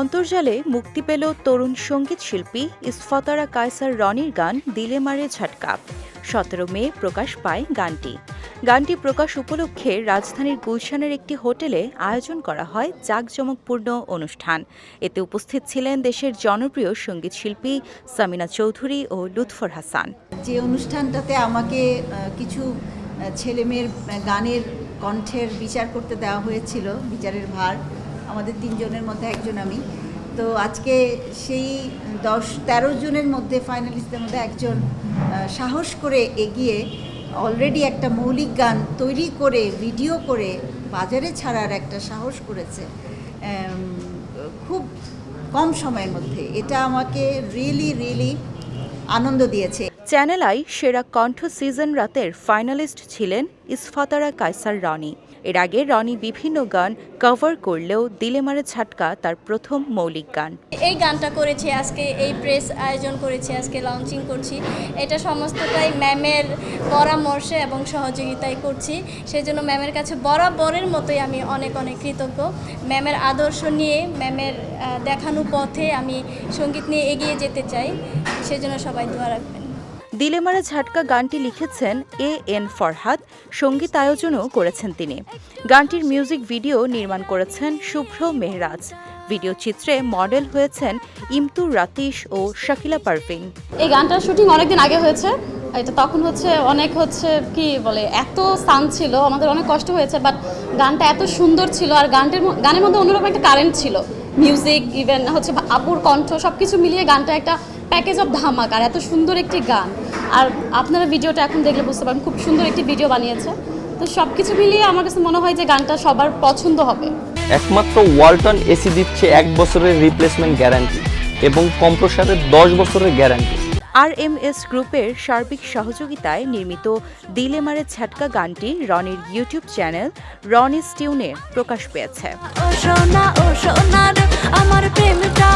অন্তর্জালে মুক্তি পেল তরুণ সংগীত শিল্পী ইসফতারা কায়সার রনির গান দিলে মারে ঝটকা। সতেরো মে প্রকাশ পায় গানটি। গানটি প্রকাশ উপলক্ষে রাজধানীর গুলশানের একটি হোটেলে আয়োজন করা হয় জাঁকজমকপূর্ণ অনুষ্ঠান। এতে উপস্থিত ছিলেন দেশের জনপ্রিয় সংগীত শিল্পী সামিনা চৌধুরী ও লুৎফর হাসান। যে অনুষ্ঠানটাতে আমাকে কিছু ছেলেমেয়ের গানের কণ্ঠের বিচার করতে দেওয়া হয়েছিল, বিচারের ভার। আমাদের তিনজনের মধ্যে একজন আমি। তো আজকে সেই দশ, তেরো জনের মধ্যে ফাইনালিস্টদের মধ্যে একজন সাহস করে এগিয়ে অলরেডি একটা মৌলিক গান তৈরি করে ভিডিও করে বাজারে ছাড়ার একটা সাহস করেছে। খুব কম সময়ের মধ্যে। এটা আমাকে রিয়েলি রিয়েলি আনন্দ দিয়েছে। চ্যানেল আই সেরা কণ্ঠ সিজন রাতের ফাইনালিস্ট ছিলেন ইসফাতারা কায়সার রনি। এর আগে রনি বিভিন্ন গান কভার করলেও দিলে মারে ছাটকা তার প্রথম মৌলিক গান। এই গানটা করেছি আজকে, এই প্রেস আয়োজন করেছি, আজকে লঞ্চিং করছি। এটা সমস্তটাই ম্যামের পরামর্শে এবং সহযোগিতায় করছি। সেই জন্য ম্যামের কাছে বরাবরের মতোই আমি অনেক অনেক কৃতজ্ঞ। ম্যামের আদর্শ নিয়ে, ম্যামের দেখানো পথে আমি সংগীত নিয়ে এগিয়ে যেতে চাই। সেজন্য সবাই দোয়া রাখবেন। দিলে মারে ঝাটকা গানটি লিখেছেন এ এন ফরহাদ, সংগীত আয়োজনও করেছেন তিনি। গানটির মিউজিক ভিডিও নির্মাণ করেছেন শুভ্র মেহরাজ। ভিডিও চিত্রে মডেল হয়েছেন ইমতুর রাতিশ ও শাকিলা পারভিন। এই গানটার শুটিং অনেকদিন আগে হয়েছে। এটা তখন হচ্ছে অনেক হচ্ছে কি বলে, এত সান ছিল, আমাদের অনেক কষ্ট হয়েছে, বাট গানটা এত সুন্দর ছিল আর গানটার গানের মধ্যে অন্যরকম একটা কারেন্ট ছিল। মিউজিক, ইভেন হচ্ছে আপুর কণ্ঠ সব কিছু মিলিয়ে গানটা একটা প্যাকেজ অফ ধামাক আর এত সুন্দর একটি গান। আর আপনারা ভিডিওটা এখন দেখলে বুঝতে পারেন খুব সুন্দর একটি ভিডিও বানিয়েছে। তো সব কিছু মিলিয়ে আমার কাছে মনে হয় যে গানটা সবার পছন্দ হবে। একমাত্র ওয়ালটন এসি দিচ্ছে এক বছরের রিপ্লেসমেন্ট গ্যারান্টি এবং কম্প্রসারের দশ বছরের গ্যারান্টি আর এম এস গ্রুপের সার্বিক সহযোগিতায় নির্মিত দিলে মারে ছাটকা গানটি রনির ইউটিউব চ্যানেল রনি স্টিউনে প্রকাশ পেয়েছে। আমার প্রেমটা